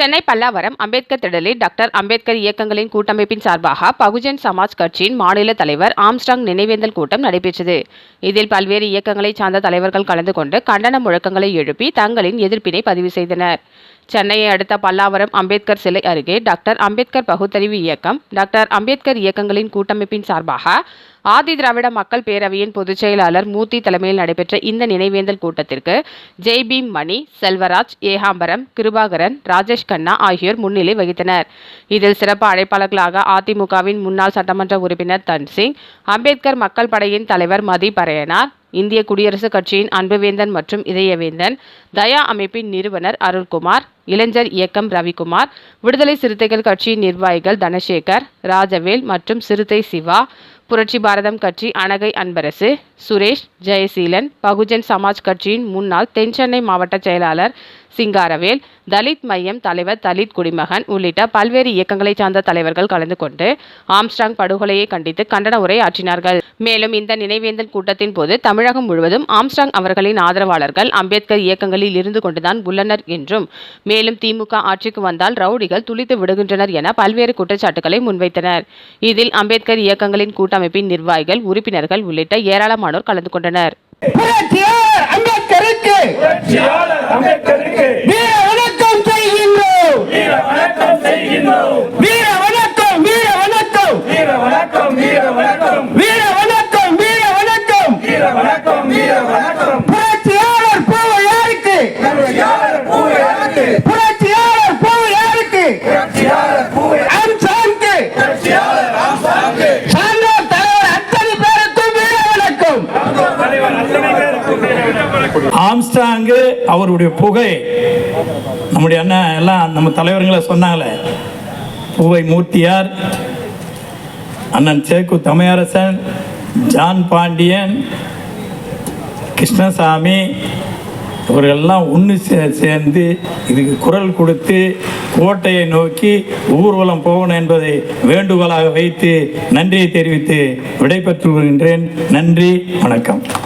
சென்னை பல்லாவரம் அம்பேத்கர் திடலில் டாக்டர் அம்பேத்கர் இயக்கங்களின் கூட்டமைப்பின் சார்பாக பகுஜன் சமாஜ் கட்சியின் மாநில தலைவர் ஆம்ஸ்டாங் நினைவேந்தல் கூட்டம் நடைபெற்றது. இதில் பல்வேறு இயக்கங்களைச் சார்ந்த தலைவர்கள் கலந்து கொண்டு கண்டன முழக்கங்களை எழுப்பி தங்களின் எதிர்ப்பினை பதிவு செய்தனர். சென்னையை அடுத்த பல்லாவரம் அம்பேத்கர் சிலை அருகே டாக்டர் அம்பேத்கர் பகுத்தறிவு இயக்கம். டாக்டர் அம்பேத்கர் இயக்கங்களின் கூட்டமைப்பின் சார்பாக ஆதி திராவிட மக்கள் பேரவையின் பொதுச் செயலாளர் மூர்த்தி தலைமையில் நடைபெற்ற இந்த நினைவேந்தல் கூட்டத்திற்கு ஜெய்பீம் மணி செல்வராஜ் ஏகாம்பரம் கிருபாகரன் ராஜேஷ் கண்ணா ஆகியோர் முன்னிலை வகித்தனர். இதில் சிறப்பு அழைப்பாளர்களாக அதிமுகவின் முன்னாள் சட்டமன்ற உறுப்பினர் தன்சிங் அம்பேத்கர் மக்கள் படையின் தலைவர் மதி பரையனார் இந்திய குடியரசுக் கட்சியின் அன்புவேந்தன் மற்றும் இதயவேந்தன் தயா அமைப்பின் நிறுவனர் அருள்குமார் இளைஞர் இயக்கம் ரவிக்குமார் விடுதலை சிறுத்தைகள் கட்சியின் நிர்வாகிகள் தனசேகர் ராஜவேல் மற்றும் சிறுத்தை சிவா புரட்சி பாரதம் கட்சி அனகை அன்பரசு சுரேஷ் ஜெயசீலன் பகுஜன் சமாஜ் கட்சியின் முன்னாள் தென்சென்னை மாவட்ட செயலாளர் சிங்காரவேல் தலித் மையம் தலைவர் தலித் குடிமகன் உள்ளிட்ட பல்வேறு இயக்கங்களைச் சார்ந்த தலைவர்கள் கலந்து கொண்டு ஆம்ஸ்டாங் படுகொலையை கண்டித்து கண்டன உரை ஆற்றினார்கள். மேலும் இந்த நினைவேந்தல் கூட்டத்தின் போது தமிழகம் முழுவதும் ஆம்ஸ்டாங் அவர்களின் ஆதரவாளர்கள் அம்பேத்கர் இயக்கங்களில் இருந்து கொண்டுதான் உள்ளனர் என்றும் மேலும் திமுக ஆட்சிக்கு வந்தால் ரவுடிகள் துளித்து விடுகின்றனர் என பல்வேறு குற்றச்சாட்டுகளை முன்வைத்தனர். இதில் அம்பேத்கர் இயக்கங்களின் கூட்டமைப்பின் நிர்வாகிகள் உறுப்பினர்கள் உள்ளிட்ட ஏராளமானோர் கலந்து கொண்டனர். புரட்சியாளர் பூ யாருக்கு? சான்றோர் பேருக்கும் வணக்கம். தலைவர் அத்தனை பேருக்கும் வீர வணக்கம். ஆம்ஸ்டாங்கு அவருடைய புகை. நம்முடைய அண்ணன் எல்லாம் நம்ம தலைவர்களை சொன்னாங்களே. பூவை மூர்த்தியார் அண்ணன் சேக்கு தமையரசன் ஜான் பாண்டியன் கிருஷ்ணசாமி இவர்கள்லாம் ஒன்று சே சேர்ந்து இதுக்கு குரல் கொடுத்து கோட்டையை நோக்கி ஊர்வலம் போகணும் என்பதை வேண்டுகோளாக வைத்து நன்றியை தெரிவித்து விடைபெற்று வருகின்றேன் நன்றி வணக்கம்.